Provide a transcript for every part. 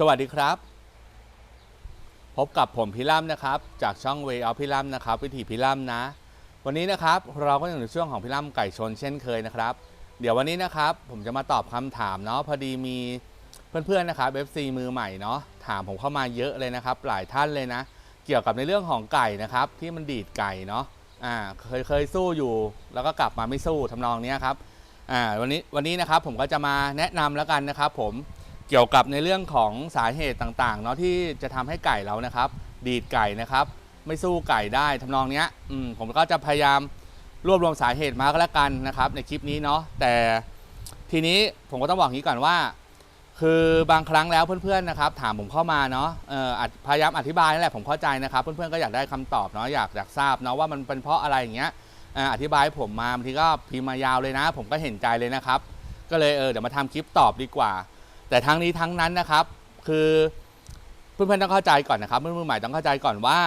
สวัสดีครับ พบกับผมพี่ล่ำนะครับ จากช่อง Way of พี่ล่ำนะครับ วิถีพี่ล่ำนะ วันนี้นะครับเราก็อยู่ในช่วงของพี่ล่ำไก่ชนเช่นเคยนะครับ เดี๋ยววันนี้นะครับ ผมจะมาตอบคำถามเนาะพอดีมีเพื่อนๆนะครับ FC มือใหม่เนาะถามผมเข้ามาเยอะเลยนะครับ หลายท่านเลยนะ เกี่ยวกับในเรื่องของไก่นะครับ ที่มันดีดไก่เนาะอ่าเคยเคยสู้อยู่ แล้วก็กลับมาไม่สู้ทำนองนี้ครับอ่าวันนี้วันนี้นะครับผมก็จะมาแนะนำแล้วกันนะครับ ผม เกี่ยวกับในเรื่องของสาเหตุต่างๆเนาะที่จะทำให้ไก่เรานะครับ ดีดไก่นะครับ ไม่สู้ไก่ได้ทำนองเนี้ยอืมผมก็จะพยายามรวบรวมสาเหตุมาก็แล้วกันนะครับ ในคลิปนี้เนาะแต่ทีนี้ผมก็ต้องบอกงนี้ก่อนว่า คือบางครั้งแล้วเพื่อนๆนะครับ ถามผมเข้ามาเนาะเอ่อพยายามอธิบายนั่นแหละผมเข้าใจนะครับ เพื่อนๆก็อยากได้คำตอบเนาะอยากอยากทราบเนาะว่ามันเป็นเพราะอะไรอย่างเงี้ยอธิบายผมมาบางทีก็พิมพ์มายาวเลยนะ ผมก็เห็นใจเลยนะครับ ก็เลยเออเดี๋ยวมาทำคลิปตอบดีกว่า แต่ทั้งนี้ทั้งนั้นนะครับ คือเพื่อนๆต้องเข้าใจก่อนนะครับเพื่อนมือใหม่ต้องเข้าใจก่อนว่า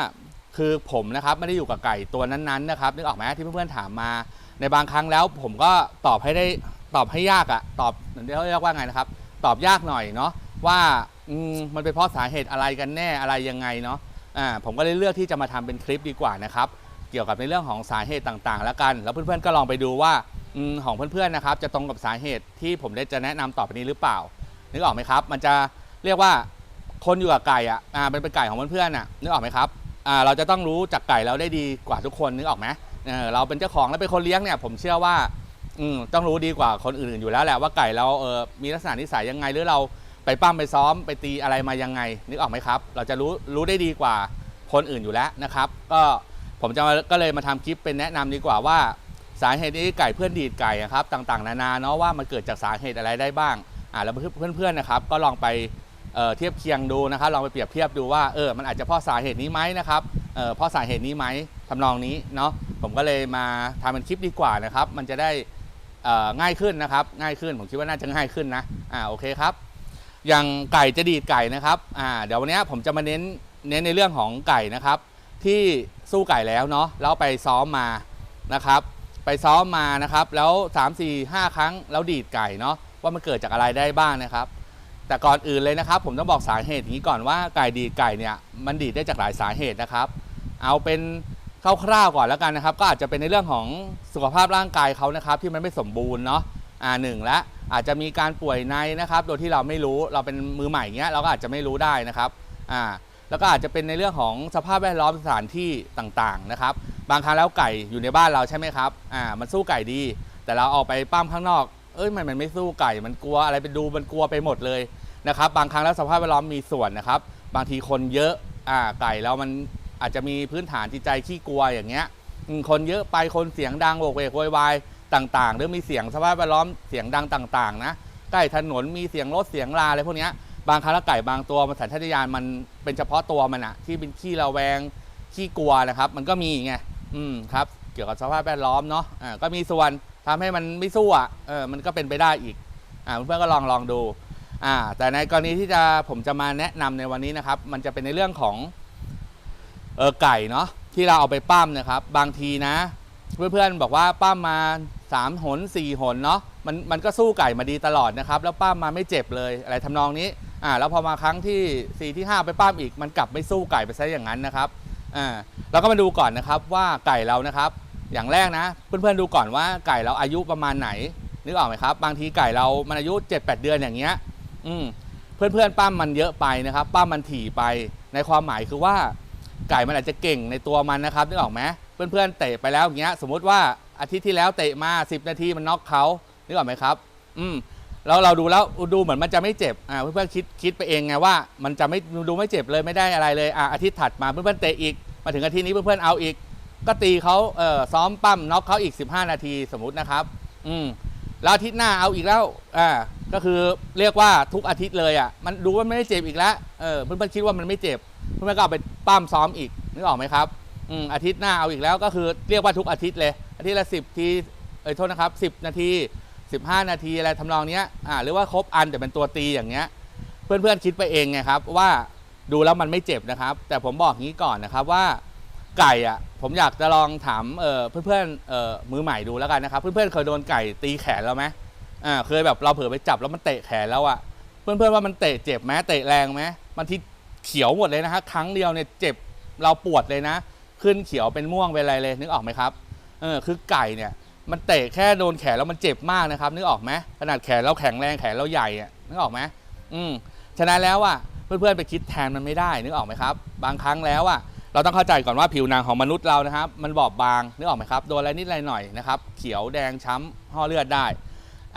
คือผมนะครับไม่ได้อยู่กับไก่ตัวนั้นๆนะครับนึกออกไหมที่เพื่อนๆถามมา ในบางครั้งแล้วผมก็ตอบให้ได้ตอบให้ยากอะตอบเรียกเรียกว่าไงนะครับ ตอบยากหน่อยเนาะว่ามมันเป็นเพราะสาเหตุอะไรกันแน่อะไรยังไงเนาะอ่าผมก็เลยเลือกที่จะมาทำเป็นคลิปดีกว่านะครับ เกี่ยวกับในเรื่องของสาเหตุต่างๆ แล้วกัน แล้วเพื่อนๆก็ลองไปดูว่าอของเพื่อนๆนะครับ จะตรงกับสาเหตุที่ผมได้จะแนะนำต่อไปนี้หรือเปล่า นึกออกไหมครับ มันจะเรียกว่าคนอยู่กับไก่อะอ่าเป็นเป็นไก่ของเพื่อนๆน่ะนึกออกไหมครับอ่าเราจะต้องรู้จักไก่เราได้ดีกว่าทุกคนนึกออกไหมเออเราเป็นเจ้าของและเป็นคนเลี้ยงเนี่ยผมเชื่อว่าอืมต้องรู้ดีกว่าคนอื่นๆอยู่แล้วแหละว่าไก่เราเออมีลักษณะนิสัยยังไงหรือเราไปปั้มไปซ้อมไปตีอะไรมายังไง นึกออกไหมครับ เราจะรู้รู้ได้ดีกว่าคนอื่นอยู่แล้วนะครับ ก็ผมจะมาก็เลยมาทำคลิปเป็นแนะนำดีกว่าว่า สาเหตุที่ไก่เพื่อนดีดไก่อะครับต่างๆ นานาเนาะว่ามันเกิดจากสาเหตุอะไรได้บ้าง อ่าแล้วเพื่อนๆนะครับก็ลองไปเเทียบเคียงดูนะครับลองไปเปรียบเทียบดูว่าเออมันอาจจะเพราะสาเหตุนี้ไหมนะครับเออเพราะสาเหตุนี้ไหมทำนองนี้เนาะผมก็เลยมาทำเป็นคลิปดีกว่านะครับ มันจะได้ง่ายขึ้นนะครับ ง่ายขึ้นผมคิดว่าน่าจะง่ายขึ้นนะอ่าโอเคครับ อย่างไก่จะดีดไก่นะครับอ่าเดี๋ยววันนี้ผมจะมาเน้นเน้นในเรื่องของไก่นะครับ ที่สู้ไก่แล้วเนาะแล้วไปซ้อมมานะครับ ไปซ้อมมานะครับ แล้ว 3 4 5 ครั้งแล้วดีดไก่เนาะ ว่ามันเกิดจากอะไรได้บ้างนะครับ แต่ก่อนอื่นเลยนะครับ ผมต้องบอกสาเหตุอย่างนี้ก่อนว่าไก่ดีดไก่เนี่ยมันดีดได้จากหลายสาเหตุนะครับ เอาเป็นคร่าวๆก่อนแล้วกันนะครับ ก็อาจจะเป็นในเรื่องของสุขภาพร่างกายเขานะครับ ที่มันไม่สมบูรณ์เนาะอ่าหนึ่งและอาจจะมีการป่วยในนะครับ โดยที่เราไม่รู้เราเป็นมือใหม่เงี้ยเราก็อาจจะไม่รู้ได้นะครับอ่าแล้วก็อาจจะเป็นในเรื่องของสภาพแวดล้อมสถานที่ต่างๆนะครับ บางครั้งแล้วไก่อยู่ในบ้านเราใช่ไหมครับอ่ามันสู้ไก่ดี แต่เราเอาไปปั้มข้างนอก เอ้ยมันมันไม่สู้ไก่ มันกลัวอะไรไปดูมันกลัวไปหมดเลยนะครับ บางครั้งแล้วสภาพแวดล้อมมีส่วนนะครับ บางทีคนเยอะอ่าไก่แล้วมันอาจจะมีพื้นฐานจิตใจขี้กลัวอย่างเงี้ยอืมคนเยอะไปคนเสียงดังโวกเวกโวยวายต่างๆ หรือมีเสียงสภาพแวดล้อมเสียงดังต่างๆ นะใกล้ถนนมีเสียงรถเสียงลาอะไรพวกเนี้ยบางครั้งแล้วไก่บางตัวมันสัญชาตญาณมันเป็นเฉพาะตัวมันอะที่เป็นขี้ระแวงขี้กลัวนะครับ มันก็มีไงอืมครับ เกี่ยวกับสภาพแวดล้อมเนาะอ่าก็มีส่วน ทำให้มันไม่สู้อะเออมันก็เป็นไปได้อีกอ่าเพื่อนก็ลองลองดูอ่าแต่ในกรณีที่จะผมจะมาแนะนำในวันนี้นะครับ มันจะเป็นในเรื่องของเออไก่เนาะที่เราเอาไปปั้มนะครับ บางทีนะ เพื่อนๆบอกว่าปั้มมา3หน4หนเนาะมันมันก็สู้ไก่มาดีตลอดนะครับ แล้วปั้มมาไม่เจ็บเลยอะไรทำนองนี้อ่าแล้วพอมาครั้งที่4ที่ 5 ไปปั้มอีก มันกลับไม่สู้ไก่ไปซะอย่างนั้นนะครับอ่าเราก็มาดูก่อนนะครับว่าไก่เรานะครับ อย่างแรกนะ เพื่อนๆดูก่อนว่าไก่เราอายุประมาณไหน นึกออกไหมครับ บางทีไก่เรามันอายุ 7-8 เดือนอย่างเงี้ยอืมเพื่อนๆ ปั้มมันเยอะไปนะครับ ปั้มมันถี่ไปในความหมายคือว่าไก่มันอาจจะเก่งในตัวมันนะครับนึกออกไหมเพื่อนๆเตะไปแล้วอย่างเงี้ย สมมุติว่าอาทิตย์ที่แล้วเตะมา 10 นาทีมันน็อกเขานึกออกไหมครับ อืมแล้วเราดูแล้วดูเหมือนมันจะไม่เจ็บอ่าเพื่อนๆคิดคิดไปเองไงว่า มันจะไม่ดูไม่เจ็บเลยไม่ได้อะไรเลยอ่าอาทิตย์ถัดมาเพื่อนๆเตะอีก มาถึงอาทิตย์นี้เพื่อนๆเอาอีก ก็ตีเขาเอ่อซ้อมปั้มน็อกเขาอีก 15 นาทีสมมุตินะครับ อืมแล้วอาทิตย์หน้าเอาอีกแล้วอ่าก็คือเรียกว่าทุกอาทิตย์เลยอะมันดูว่าไม่ได้เจ็บอีกแล้วเออเพื่อนๆคิดว่ามันไม่เจ็บเพื่อนๆก็เอาไปปั้มซ้อมอีกนึกออกไหมครับอืมอาทิตย์หน้าเอาอีกแล้วก็คือเรียกว่าทุกอาทิตย์เลย อาทิตย์ละสิบทีเอ้ยโทษนะครับสิบนาที15นาทีอะไรทำนองเนี้ยอ่าหรือว่าครบอันแต่เป็นตัวตีอย่างเงี้ย เพื่อนๆคิดไปเองไงครับว่าดูแล้วมันไม่เจ็บนะครับ แต่ผมบอกงี้ก่อนนะครับว่า ไก่อะผมอยากจะลองถามเออเพื่อนๆเออมือใหม่ดูแล้วกันนะครับเพื่อนๆเคยโดนไก่ตีแขนแล้วไหมอ่าเคยแบบเราเผลอไปจับแล้วมันเตะแขนแล้วอะเพื่อนๆว่ามันเตะเจ็บไหมเตะแรงไหมบางทีเขียวหมดเลยนะฮะครั้งเดียวเนี่ยเจ็บเราปวดเลยนะ ขึ้นเขียวเป็นม่วงเป็นอะไรเลยนึกออกไหมครับเออคือไก่เนี่ยมันเตะแค่โดนแขนแล้วมันเจ็บมากนะครับนึกออกไหมขนาดแขนเราแข็งแรงแขนเราใหญ่อะนึกออกไหมอืมฉะนั้นแล้วอะเพื่อนๆไปคิดแทนมันไม่ได้นึกออกไหมครับ บางครั้งแล้วอะ เราต้องเข้าใจก่อนว่าผิวหนังของมนุษย์เรานะครับ มันบอบบางนึกออกไหมครับโดนอะไรนิดอะไรหน่อยนะครับ เขียวแดงช้ำห่อเลือดได้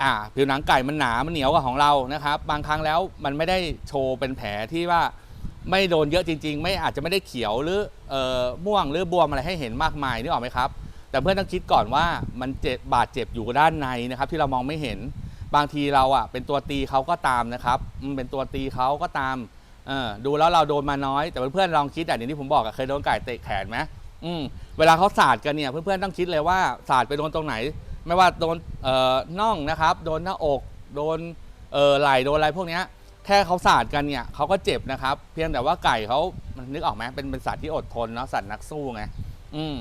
อ่าผิวหนังไก่มันหนามันเหนียวกว่าของเรานะครับ บางครั้งแล้วมันไม่ได้โชว์เป็นแผลที่ว่าไม่โดนเยอะจริง ๆ ไม่อาจจะไม่ได้เขียวหรือเอ่อม่วงหรือบวมอะไรให้เห็นมากมายนึกออกไหมครับ แต่เพื่อนต้องคิดก่อนว่ามันเจ็บบาดเจ็บอยู่ด้านในนะครับ ที่เรามองไม่เห็นบางทีเราอะเป็นตัวตีเขาก็ตามนะครับอืมเป็นตัวตีเขาก็ตาม เออดูแล้วเราโดนมาน้อยแต่เพื่อนๆลองคิดอะอย่างที่ผมบอกอะเคยโดนไก่เตะแขนไหมอืมเวลาเขาสาดกันเนี่ยเพื่อนๆต้องคิดเลยว่าสาดไปโดนตรงไหน ไม่ว่าโดนเอ่อน่องนะครับโดนหน้าอกโดนเอ่อไหล่โดนอะไรพวกเนี้ยแค่เขาสาดกันเนี่ยเขาก็เจ็บนะครับ เพียงแต่ว่าไก่เขามันนึกออกไหมเป็นเป็นสัตว์ที่อดทนเนาะสัตว์นักสู้ไงอืม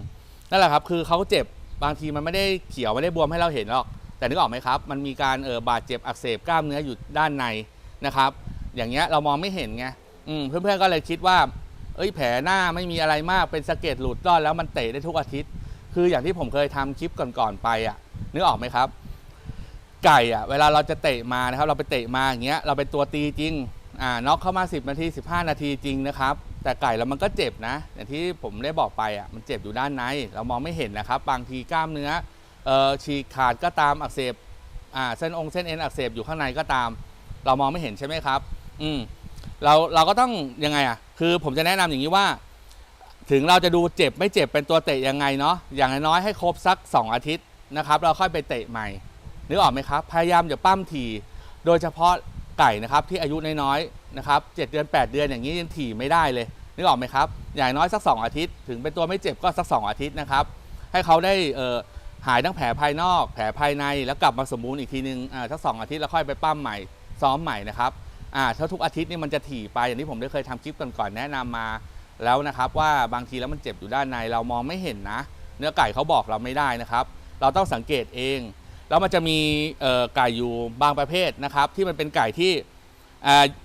นั่นแหละครับคือเขาเจ็บบางทีมันไม่ได้เขียวไม่ได้บวมให้เราเห็นหรอก แต่นึกออกไหมครับ มันมีการเออบาดเจ็บอักเสบกล้ามเนื้ออยู่ด้านในนะครับ อย่างเงี้ยเรามองไม่เห็นไงอืมเพื่อนๆก็เลยคิดว่า เอ้ยแผลหน้าไม่มีอะไรมากเป็นสะเก็ดหลุดรอดแล้วมันเตะได้ทุกอาทิตย์ คืออย่างที่ผมเคยทำคลิปก่อนๆไปอะนึกออกไหมครับ ไก่อะ เวลาเราจะเตะมานะครับ เราไปเตะมาอย่างเงี้ยเราเป็นตัวตีจริงอ่าน็อกเข้ามา 10 นาที 15 นาทีจริงนะครับ แต่ไก่แล้วมันก็เจ็บนะ อย่างที่ผมได้บอกไปอะมันเจ็บอยู่ด้านใน เรามองไม่เห็นนะครับ บางทีกล้ามเนื้อเอ่อฉีกขาดก็ตามอักเสบอ่าเส้นองค์เส้นเอ็นอักเสบอยู่ข้างในก็ตาม เรามองไม่เห็นใช่ไหมครับ อืมเราเราก็ต้องยังไงอะ คือผมจะแนะนำอย่างนี้ว่า ถึงเราจะดูเจ็บไม่เจ็บเป็นตัวเตะยังไงเนาะอย่างน้อยๆให้ครบสัก 2 อาทิตย์นะครับ เราค่อยไปเตะใหม่นึกออกไหมครับ พยายามอย่าปั้มทีโดยเฉพาะไก่นะครับที่อายุน้อยๆนะครับเเดือน 8 เดือนอย่างนี้ยังถี่ไม่ได้เลยนึกออกไหมครับ อย่างน้อยสัก 2 อาทิตย์ ถึงเป็นตัวไม่เจ็บก็สัก 2 อาทิตย์นะครับ ให้เขาได้เอ่อหายทั้งแผลภายนอก แผลภายในแล้วกลับมาสมบูรณ์อีกทีนึงอ่าสักสองอาทิตย์แล้วค่อยไปปั้มใหม่ซ้อมใหม่นะครับ อ่าถ้าทุกอาทิตย์นี่มันจะถี่ไปอย่างที่ผมได้เคยทำคลิปก่อนๆแนะนำมาแล้วนะครับ ว่าบางทีแล้วมันเจ็บอยู่ด้านในเรามองไม่เห็นนะ เนื้อไก่เขาบอกเราไม่ได้นะครับ เราต้องสังเกตเองแล้วมันจะมีไก่อยู่บางประเภทนะครับ ที่มันเป็นไก่ที่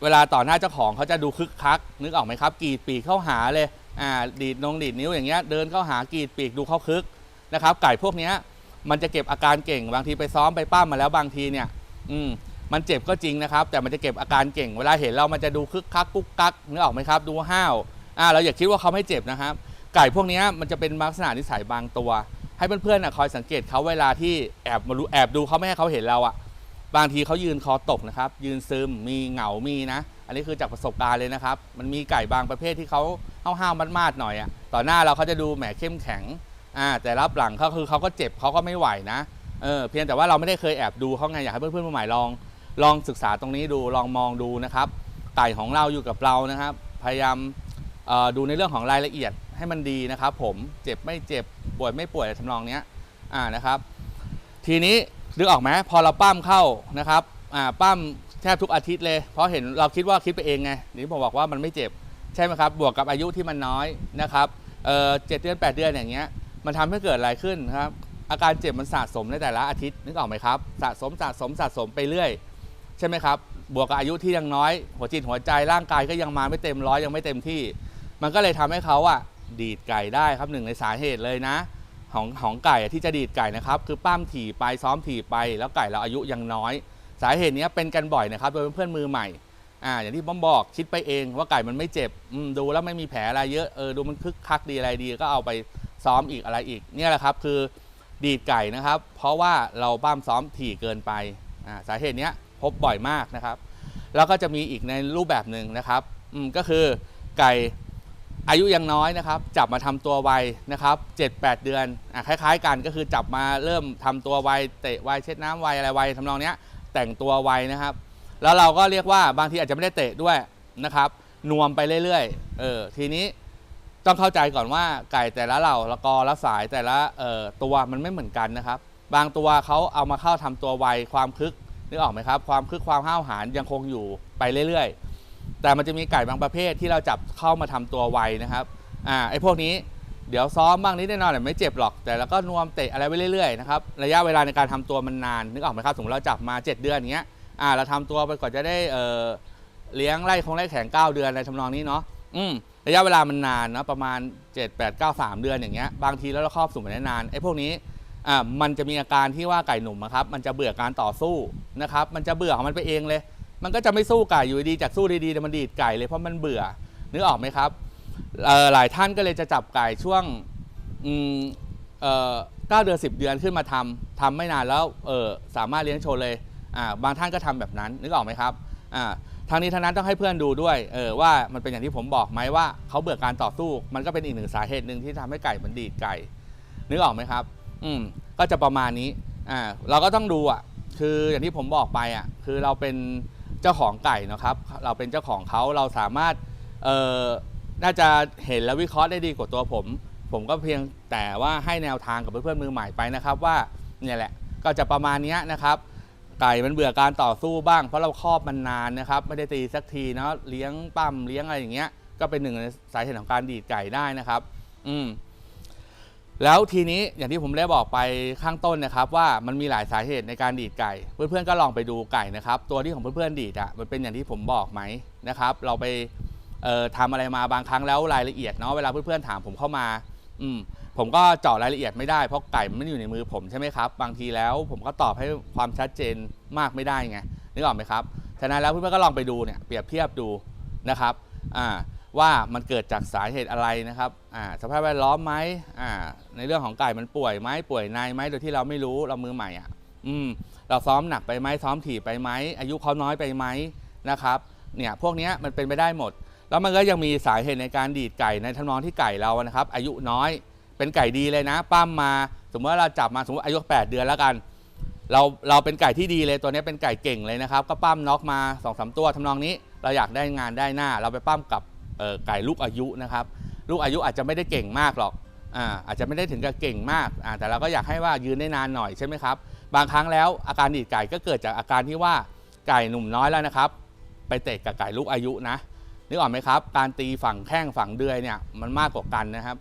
เวลาต่อหน้าเจ้าของเขาจะดูคึกคัก นึกออกไหมครับกรีดปีกเข้าหาเลยอ่าดีดนงดีดนิ้วอย่างเงี้ยเดินเข้าหากรีดปีกดูเขาคึกนะครับ ไก่พวกเนี้ยมันจะเก็บอาการเก่ง บางทีไปซ้อมไปป้ามมาแล้วบางทีเนี่ย อืม มันเจ็บก็จริงนะครับ แต่มันจะเก็บอาการเก่ง เวลาเห็นเรามันจะดูคึกคักกุ๊กกักนึกออกไหมครับ ดูห้าวอ่าเราอย่าคิดว่าเขาไม่เจ็บนะครับ ไก่พวกนี้มันจะเป็นลักษณะนิสัยบางตัว ให้เพื่อนๆนะคอยสังเกตเขาเวลาที่แอบมาดูแอบดูเขาไม่ให้เขาเห็นเราอะบางทีเขายืนคอตกนะครับ ยืนซึมมีเหงามีนะ อันนี้คือจากประสบการณ์เลยนะครับ มันมีไก่บางประเภทที่เขาห้าวๆมาดๆหน่อยอะต่อหน้าเราเขาจะดูแหมเข้มแข็งอ่าแต่รับหลังเขาคือเขาก็เจ็บเขาก็ไม่ไหวนะเออเพียงแต่ว่าเราไม่ได้เคยแอบดูเขาไงอยากให้เพื่อนๆใหม่ลอง ลองศึกษาตรงนี้ดูลองมองดูนะครับไก่ของเราอยู่กับเรานะครับ พยายามดูในเรื่องของรายละเอียดให้มันดีนะครับ ผมเจ็บไม่เจ็บป่วยไม่ป่วยทำนองนี้อ่านะครับ ทีนี้นึกออกไหมพอเราปั้มเข้านะครับอ่าปั้มแทบทุกอาทิตย์เลย เพราะเห็นเราคิดว่าคิดไปเองไงนี่ผมบอกว่ามันไม่เจ็บใช่ไหมครับ บวกกับอายุที่มันน้อยนะครับเออเจ็ดเดือนแปดเดือนอย่างเงี้ยมันทำให้เกิดอะไรขึ้นครับอาการเจ็บมันสะสมในแต่ละอาทิตย์นึกออกไหมครับ สะสมสะสมสะสมไปเรื่อย ใช่ไหมครับ บวกกับอายุที่ยังน้อย หัวจิตหัวใจร่างกายก็ยังมาไม่เต็มร้อยยังไม่เต็มที่ มันก็เลยทำให้เขาอะดีดไก่ได้ครับหนึ่งในสาเหตุเลยนะ ของของไก่ที่จะดีดไก่นะครับ คือปั้มถี่ไปซ้อมถี่ไป แล้วไก่เราอายุยังน้อย สาเหตุนี้เป็นกันบ่อยนะครับ โดยเพื่อนมือใหม่อ่าอย่างที่ผมบอกคิดไปเองว่าไก่มันไม่เจ็บดูแล้วไม่มีแผลอะไรเยอะเออดูมันคึกคักดีอะไรดีก็เอาไปซ้อมอีกอะไรอีกเนี่ยแหละครับคือดีดไก่นะครับ เพราะว่าเราปั้มซ้อมถี่เกินไปอ่าสาเหตุเนี้ย บบ่อยมากนะครับ แล้วก็จะมีอีกในรูปแบบหนึ่งนะครับก็คือไก่อายุยังน้อยนะครับ จับมาทำตัวไวนะครับ7-8 เดือนอคล้าย ๆ กันก็คือจับมาเริ่มทำตัวไวเตะไวเช็ดน้ำไวอะไรไวทำนองเนี้ยแต่งตัวไวนะครับ แล้วเราก็เรียกว่าบางทีอาจจะไม่ได้เตะด้วยนะครับนวมไปเรื่อยๆเออทีนี้ต้องเข้าใจก่อนว่าไก่แต่ละเหล่าละกอละสายแต่ละออตัวมันไม่เหมือนกันนะครับ บางตัวเขาเอามาเข้าทำตัวไวความคึก นึกออกไหมครับ ความคึกความห้าวหาญยังคงอยู่ไปเรื่อยๆ แต่มันจะมีไก่บางประเภทที่เราจับเข้ามาทำตัวไวนะครับอ่าไอ้พวกนี้เดี๋ยวซ้อมบ้างนิดหน่อยแต่ไม่เจ็บหรอก แต่แล้วก็นวมเตะอะไรไปเรื่อยๆนะครับระยะเวลาในการทำตัวมันนานนึกออกไหมครับสมมติเราจับมา 7 เดือนอย่างเงี้ยอ่าเราทำตัวไปก่อนจะได้เออเลี้ยงไล่คงไล่แข็ง9 เดือนอะไรทำนองนี้เนาะอืมระยะเวลามันนานเนาะประมาณ 7 8 9 3 เดือนอย่างเงี้ยบางทีแล้วเราครอบสุ่มไปได้นานไอ้พวกนี้ อ่ามันจะมีอาการที่ว่าไก่หนุ่มอะครับ มันจะเบื่อการต่อสู้นะครับ มันจะเบื่อของมันไปเองเลย มันก็จะไม่สู้ไก่อยู่ดีจากสู้ดีๆแต่มันดีดไก่เลยเพราะมันเบื่อนึกออกไหมครับเอ่อหลายท่านก็เลยจะจับไก่ช่วงอืมเอ่อเก้าเดือนสิบเดือนขึ้นมาทำทำไม่นานแล้วเออสามารถเลี้ยงโชว์เลยอ่าบางท่านก็ทำแบบนั้นนึกออกไหมครับอ่าทางนี้ทางนั้นต้องให้เพื่อนดูด้วยเออว่ามันเป็นอย่างที่ผมบอกไหมว่าเขาเบื่อการต่อสู้ มันก็เป็นอีกหนึ่งสาเหตุหนึ่งที่ทำให้ไก่มันดีดไก่นึกออกไหมครับ อืมก็จะประมาณนี้อ่าเราก็ต้องดูอะ คืออย่างที่ผมบอกไปอะ คือเราเป็นเจ้าของไก่นะครับ เราเป็นเจ้าของเขาเราสามารถเอ่อน่าจะเห็นและวิเคราะห์ได้ดีกว่าตัวผม ผมก็เพียงแต่ว่าให้แนวทางกับเพื่อนๆมือใหม่ไปนะครับว่าเนี่ยแหละก็จะประมาณนี้นะครับไก่มันเบื่อการต่อสู้บ้าง เพราะเราครอบมันนานนะครับ ไม่ได้ตีสักทีเนาะเลี้ยงปั้มเลี้ยงอะไรอย่างเงี้ย ก็เป็นหนึ่งในสาเหตุของการดีดไก่ได้นะครับ อืม แล้วทีนี้อย่างที่ผมได้บอกไปข้างต้นนะครับ ว่ามันมีหลายสาเหตุในการดีดไก่ เพื่อนๆก็ลองไปดูไก่นะครับ ตัวที่ของเพื่อนๆดีดอะมันเป็นอย่างที่ผมบอกไหมนะครับ เราไปเอ่อทำอะไรมาบางครั้งแล้วรายละเอียดเนาะเวลาเพื่อนๆถามผมเข้ามา อืมผมก็เจาะรายละเอียดไม่ได้เพราะไก่มันไม่อยู่ในมือผมใช่ไหมครับ บางทีแล้วผมก็ตอบให้ความชัดเจนมากไม่ได้ไงนึกออกไหมครับฉะนั้นแล้วเพื่อนๆก็ลองไปดูเนี่ยเปรียบเทียบดูนะครับอ่า ว่ามันเกิดจากสาเหตุอะไรนะครับสภาพแวดล้อมไหมในเรื่องของไก่มันป่วยไหมป่วยในไหมโดยที่เราไม่รู้เรามือใหม่อะอืมเราซ้อมหนักไปไหมซ้อมถี่ไปไหมอายุเขาน้อยไปไหมนะครับเนี่ยพวกนี้มันเป็นไปได้หมด แล้วมันก็ยังมีสาเหตุในการดีดไก่ในทำนองที่ไก่เรานะครับ อายุน้อยเป็นไก่ดีเลยนะปั้มมา สมมติว่าเราจับมาสมมติอายุ 8 เดือนแล้วกัน เราเราเป็นไก่ที่ดีเลยตัวนี้เป็นไก่เก่งเลยนะครับ ก็ปั้มน็อกมา2อสตัวทำนองนี้ เราอยากได้งานได้หน้า เราไปปั้มกับ ไก่ลูกอายุนะครับ ลูกอายุอาจจะไม่ได้เก่งมากหรอกอ่าอาจจะไม่ได้ถึงกับเก่งมากอ่าแต่เราก็อยากให้ว่ายืนได้นานหน่อยใช่ไหมครับ บางครั้งแล้วอาการดีดไก่ก็เกิดจากอาการที่ว่าไก่หนุ่มน้อยแล้วนะครับ ไปเตะกับไก่ลูกอายุนะนึกออกไหมครับ การตีฝั่งแข้งฝั่งเดือยเนี่ยมันมากกว่ากันนะครับ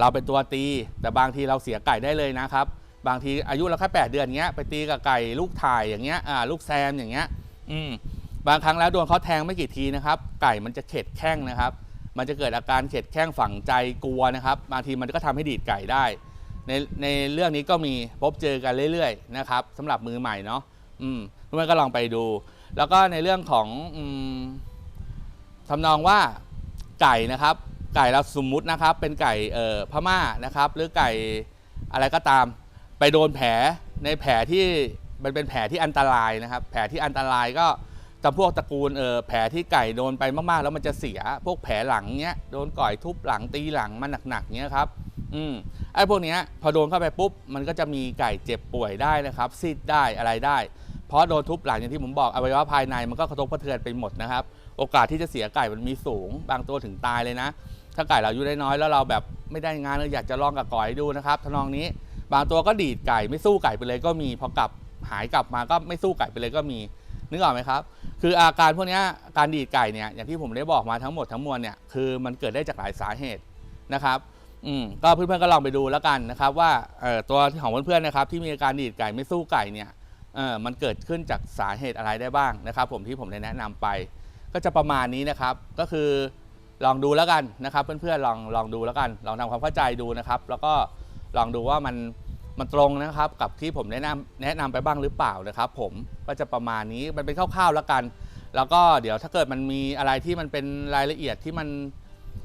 เราเป็นตัวตี แต่บางทีเราเสียไก่ได้เลยนะครับ บางทีอายุเราแค่8เดือนเงี้ยไปตีกับไก่ลูกถ่ายอย่างเงี้ยอ่าลูกแซมอย่างเงี้ยอืม บางครั้งแล้วโดนเขาแทงไม่กี่ทีนะครับ ไก่มันจะเข็ดแข้งนะครับ มันจะเกิดอาการเข็ดแข้งฝังใจกลัวนะครับ บางทีมันก็ทำให้ดีดไก่ได้ ในในเรื่องนี้ก็มีพบเจอกันเรื่อยๆนะครับสำหรับมือใหม่เนาะอืมเพื่อนก็ลองไปดู แล้วก็ในเรื่องของอืมทำนองว่าไก่นะครับ ไก่เราสมมุตินะครับ เป็นไก่เอ่อพม่านะครับ หรือไก่อะไรก็ตาม ไปโดนแผลในแผลที่มันเป็นแผลที่อันตรายนะครับ แผลที่อันตรายก็ จำพวกตระกูลเออแผลที่ไก่โดนไปมากๆ แล้วมันจะเสียพวกแผลหลังเนี้ยโดนก่อยทุบหลังตีหลังมันหนักๆเนี้ยครับอืมไอ้พวกเนี้ยพอโดนเข้าไปปุ๊บมันก็จะมีไก่เจ็บป่วยได้นะครับซีดได้อะไรได้ เพราะโดนทุบหลังอย่างที่ผมบอกอวัยวะภายในมันก็กระทบกระเทือนไปหมดนะครับ โอกาสที่จะเสียไก่มันมีสูง บางตัวถึงตายเลยนะ ถ้าไก่เราอายุได้น้อยแล้วเราแบบไม่ได้งานเลยอยากจะลองกับก่อยดูนะครับทนองนี้ บางตัวก็ดีดไก่ไม่สู้ไก่ไปเลยก็มีพอกลับหายกลับมาก็ไม่สู้ไก่ไปเลยก็มี นึกออกไหมครับ คืออาการพวกนี้การดีดไก่เนี่ยอย่างที่ผมได้บอกมาทั้งหมดทั้งมวลเนี่ยคือมันเกิดได้จากหลายสาเหตุนะครับอืมก็เพื่อนๆก็ลองไปดูแล้วกันนะครับ ว่าเอ่อตัวของเพื่อนๆนะครับ ที่มีอาการดีดไก่ไม่สู้ไก่เนี่ยเออมันเกิดขึ้นจากสาเหตุอะไรได้บ้างนะครับ ผมที่ผมได้แนะนำไป ก็จะประมาณนี้นะครับ ก็คือลองดูแล้วกันนะครับ เพื่อนๆลองลองดูแล้วกัน ลองทำความเข้าใจดูนะครับ แล้วก็ลองดูว่ามัน มันตรงนะครับกับที่ผมแนะนำแนะนำไปบ้างหรือเปล่านะครับผมก็จะประมาณนี้มันเป็นคร่าวๆแล้วกัน แล้วก็เดี๋ยวถ้าเกิดมันมีอะไรที่มันเป็นรายละเอียดที่มัน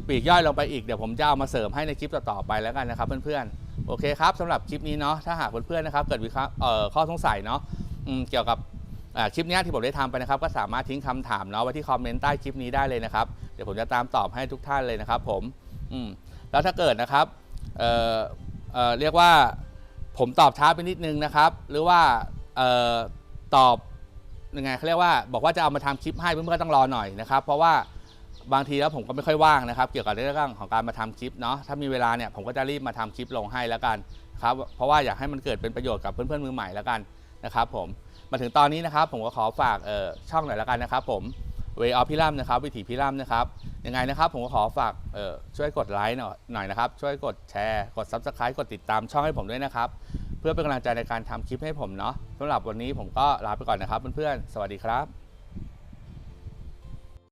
ปลีกย่อยลงไปอีกเดี๋ยวผมจะเอามาเสริมให้ในคลิปต่อๆไปแล้วกันนะครับเพื่อนๆโอเคครับสำหรับคลิปนี้เนาะถ้าหากเพื่อนๆนะครับเกิดวิเคราะห์ข้อสงสัยเนาะเกี่ยวกับคลิปนี้ที่ผมได้ทำไปนะครับ ก็สามารถทิ้งคำถามเนาะไว้ที่คอมเมนต์ใต้คลิปนี้ได้เลยนะครับเดี๋ยวผมจะตามตอบให้ทุกท่านเลยนะครับ ผมอืมแล้วถ้าเกิดนะครับเเเรียกว่า ผมตอบช้าไปนิดนึงนะครับ หรือว่าออตอบยังไงเขาเรียกว่าบอกว่าจะเอามาทำคลิปให้เพื่อนๆต้องรอหน่อยนะครับ เพราะว่าบางทีแล้วผมก็ไม่ค่อยว่างนะครับ เกี่ยวกับเรื่องของการมาทำคลิปเนาะถ้ามีเวลาเนี่ยผมก็จะรีบมาทำคลิปลงให้แล้วกันครับเพราะว่าอยากให้มันเกิดเป็นประโยชน์กับเพื่อนๆมือใหม่แล้วกันนะครับ ผมมาถึงตอนนี้นะครับ ผมก็ขอฝากช่องหน่อยแล้วกันนะครับ ผม วออพิรัมนะครับ วิถีพิรัมนะครับ ยังไงนะครับ ผมก็ขอฝากช่วยกดไลค์หน่อยหน่อยนะครับ ช่วยกดแชร์ กด Subscribe กดติดตามช่องให้ผมด้วยนะครับ เพื่อเป็นกำลังใจในการทำคลิปให้ผมเนาะสำหรับวันนี้ผมก็ลาไปก่อนนะครับเพื่อนๆ สวัสดีครับ